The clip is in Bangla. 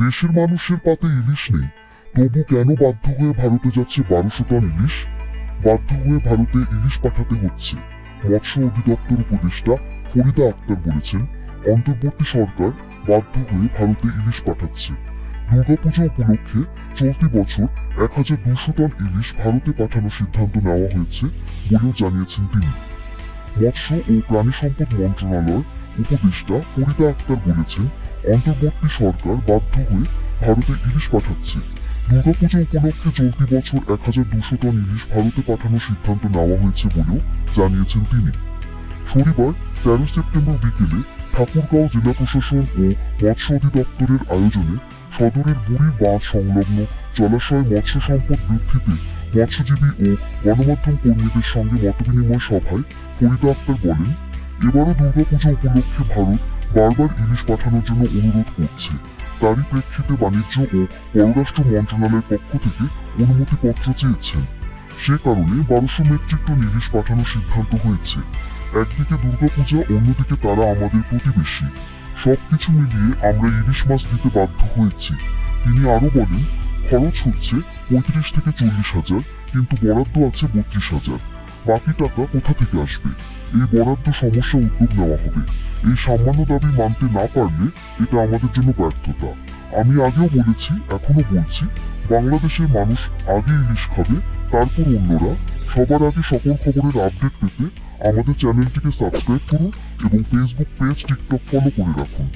দেশের মানুষের পাতে ইলিশ নেই। তবু কেন বাধ্য হয়ে ভারতে যাচ্ছে বারোশো টন ইলিশ? বাধ্য হয়ে ভারতে ইলিশ পাঠাতে হচ্ছে। মৎস্য অধিদপ্তর উপদেষ্টা ফরিদা আক্তার বলেছেন, অন্তর্বর্তী সরকার বাধ্য হয়ে ভারতে ইলিশ পাঠাচ্ছে। দুর্গাপূজা উপলক্ষে চলতি বছর এক হাজার দুশো টন ইলিশ ভারতে পাঠানোর সিদ্ধান্ত নেওয়া হয়েছে বলেও জানিয়েছেন তিনি। মৎস্য ও প্রাণী সম্পদ মন্ত্রণালয় উপদেষ্টা ফরিদা আক্তার বলেছেন অন্তর্বর্তী সরকার বাধ্য হয়ে ভারতে ইলিশ পাঠাচ্ছে। দুর্গাপূজা উপলক্ষে চলতি বছর এক হাজার দুশো টন ইলিশ ভারতে পাঠানোর সিদ্ধান্ত নেওয়া হয়েছে বলেও জানিয়েছেন তিনি। শনিবার, তেরো সেপ্টেম্বর বিকেলে ঠাকুরগাঁও জেলা প্রশাসন ও মৎস্য অধিদপ্তরের আয়োজনে সদরের বুড়ি বাঁধ সংলগ্ন জলাশয় মৎস্য সম্পদ বৃদ্ধিতে মৎস্যজীবী ও গণমাধ্যম কর্মীদের সঙ্গে মতবিনিময় সভায় ফরিদা আক্তার বলেন, এবারও দুর্গাপূজা উপলক্ষে ভারত বারবার ইলিশ পাঠানোর জন্য অনুরোধ করছে। তারই প্রেক্ষিতে বাণিজ্য ও পররাষ্ট্র মন্ত্রণালয়ের পক্ষ থেকে অনুমতিপত্র চেয়েছেন। সে কারণে বারোশো মেট্রিক টন ইলিশ পাঠানোর সিদ্ধান্ত হয়েছে। একদিকে দুর্গাপূজা, অন্যদিকে তারা আমাদের প্রতিবেশী। সবকিছু মিলিয়ে আমরা ইলিশ মাছ দিতে বাধ্য হয়েছি। তিনি আরও বলেন, খরচ হচ্ছে পঁয়ত্রিশ থেকে চল্লিশ হাজার, কিন্তু বরাদ্দ আছে বত্রিশ হাজার। বাকি টাকা কোথা থেকে আসবে? এই বরাদ্দ সমস্যা উদ্যোগ নেওয়া হবে। এই সামান্য দাবি মানতে না পারলে এটা আমাদের জন্য ব্যর্থতা। আমি আগেও বলেছি এখনও বলছি, বাংলাদেশের মানুষ আগে ইলিশ খাবে, তারপর অন্যরা। সবার আগে সকল খবরের আপডেট পেতে আমাদের চ্যানেলটিকে সাবস্ক্রাইব করুন এবং ফেসবুক পেজ টিকটক ফলো করে রাখুন।